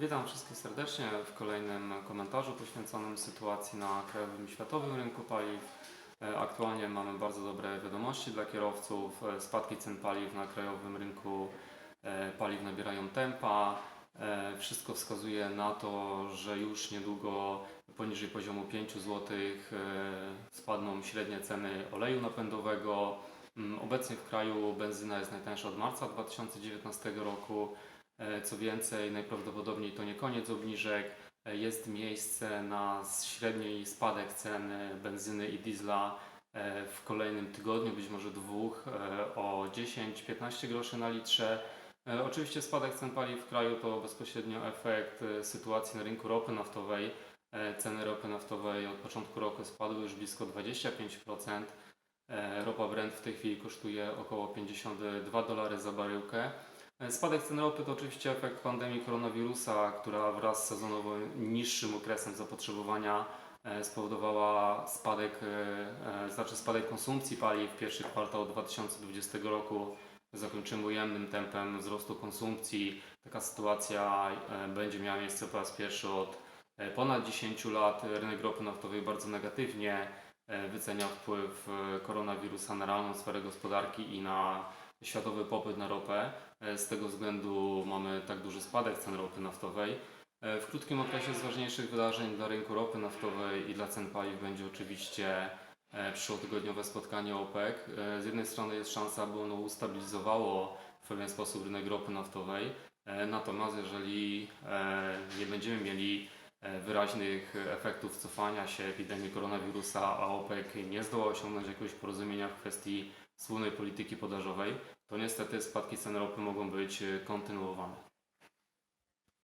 Witam wszystkich serdecznie w kolejnym komentarzu poświęconym sytuacji na krajowym i światowym rynku paliw. E, Aktualnie mamy bardzo dobre wiadomości dla kierowców. E, Spadki cen paliw na krajowym rynku e, paliw nabierają tempa. Wszystko wskazuje na to, że już niedługo poniżej poziomu 5 zł spadną średnie ceny oleju napędowego. Mm, Obecnie w kraju benzyna jest najtańsza od marca 2019 roku. E, Co więcej, najprawdopodobniej to nie koniec obniżek. E, Jest miejsce na średni spadek cen benzyny i diesla e, w kolejnym tygodniu, być może dwóch, o 10-15 groszy na litrze. Oczywiście spadek cen paliw w kraju to bezpośrednio efekt sytuacji na rynku ropy naftowej. Ceny ropy naftowej od początku roku spadły już blisko 25%. E, Ropa Brent w tej chwili kosztuje około 52 dolary za baryłkę. E, Spadek cen ropy to oczywiście efekt pandemii koronawirusa, która wraz z sezonowo niższym okresem zapotrzebowania e, spowodowała spadek, e, znaczy spadek konsumpcji paliw. Pierwszy kwartał 2020 roku zakończymy ujemnym tempem wzrostu konsumpcji. Taka sytuacja będzie miała miejsce po raz pierwszy od ponad 10 lat. Rynek ropy naftowej bardzo negatywnie wycenia wpływ koronawirusa na realną sferę gospodarki i na światowy popyt na ropę. E, Z tego względu mamy tak duży spadek cen ropy naftowej. E, W krótkim okresie z ważniejszych wydarzeń dla rynku ropy naftowej i dla cen paliw będzie oczywiście e, przyszłotygodniowe spotkanie OPEC. Z jednej strony jest szansa, aby ono ustabilizowało w pewien sposób rynek ropy naftowej. Natomiast jeżeli nie będziemy mieli wyraźnych efektów cofania się epidemii koronawirusa, a OPEC nie zdoła osiągnąć jakiegoś porozumienia w kwestii wspólnej polityki podażowej, to niestety spadki cen ropy mogą być e, kontynuowane.